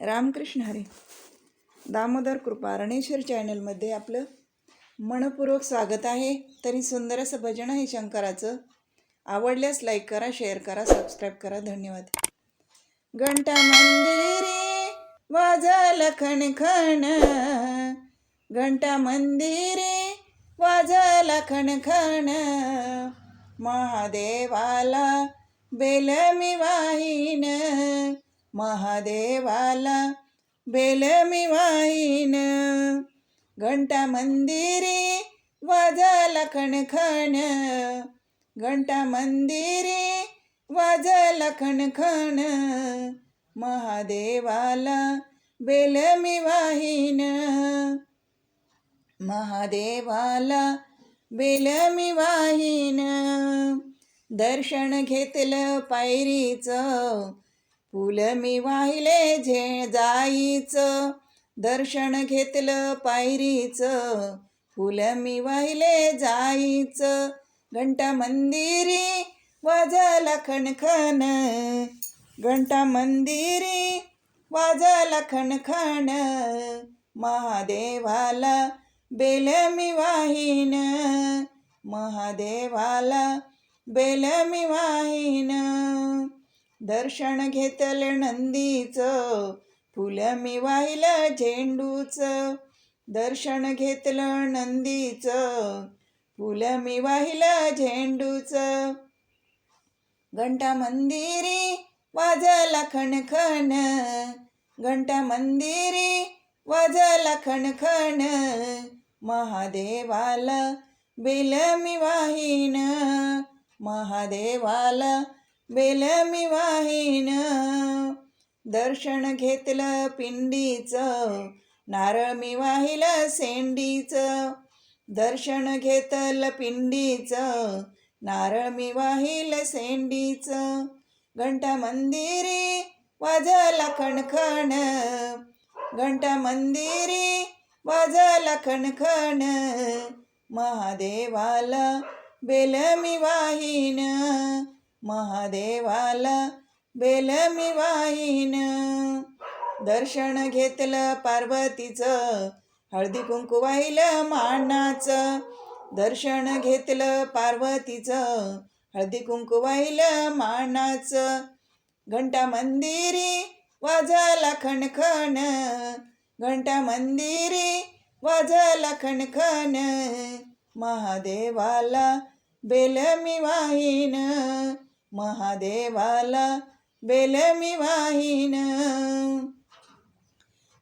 रामकृष्ण हरी. दामोदर कृपा रणेश्वर चॅनलमध्ये आपलं मनपूर्वक स्वागत आहे. तरी सुंदर असं भजन आहे शंकराचं. आवडल्यास लाईक करा शेअर करा सबस्क्राईब करा. धन्यवाद. घंटा मंदिरी वाजल खण खण घंटा मंदिरी वाजल खण खण महादेवाला बेल मी वाहीन महादेवाला बेल मी घंटा मंदिरी वाजला खणखण. घंटा मंदिरी वाजला खणखण. महादेवाला बेल मी वाहीन महादेवाला बेल मी वाहीन दर्शन घेतलं पायरीचं. फुल मी वाहिले झे जाईचं दर्शन घेतलं पायरीचं. फुल मी वाहिले जाईचं घंटा मंदिरी वाजला खणखण. घंटा मंदिरी वाजला खणखण. महादेवाला बेल मी वाहीन. महादेवाला बेल मी वाहीन. दर्शन घेतलं नंदीचं फुलं मी वाहिलं झेंडूचं. दर्शन घेतलं नंदीचं फुलं मी वाहिलं झेंडूचं. घंटा मंदिरी वाजला खणखण घंटा मंदिरी वाजला खणखण. महादेवाला बेल मी वाहीन महादेवाला बेल मी वाहीन. दर्शन घेतलं पिंडीचं नारळ मी वाहिलं सेंडीचं दर्शन घेतलं पिंडीचं नारळ मी वाहिलं सेंडीचं घंटा मंदिरी वाजला खणखण. घंटा मंदिरी वाजला खणखण. महादेवाला बेल मी महादेवाला बेल मी वाईन दर्शन घेतलं पार्वतीचं हळदी कुंकू वाहिलं मानाचं. दर्शन घेतलं पार्वतीचं हळदी कुंकू वाहिलं मानाचं. घंटा मंदिरी वाजला खणखण. घंटा मंदिरी वाजला खणखण. महादेवाला बेल मी वाहीन. महादेवाला बेल मी वाहीन.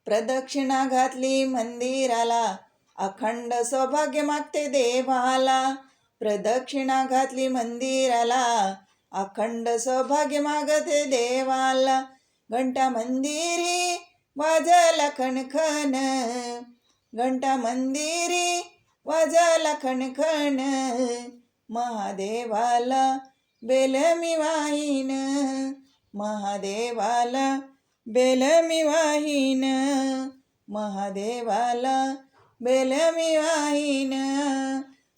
प्रदक्षिणा घातली मंदिराला अखंड सौभाग्य मागते देवाला. प्रदक्षिणा घातली मंदिराला अखंड सौभाग्य मागते देवाला. घंटा मंदिरी वाजला खणखण घंटा मंदिरी वाजला खणखण. महादेवाला बेल मी महादेवाला बेल मी महादेवाला बेल मी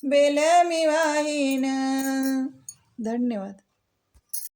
बेल धन्यवाद.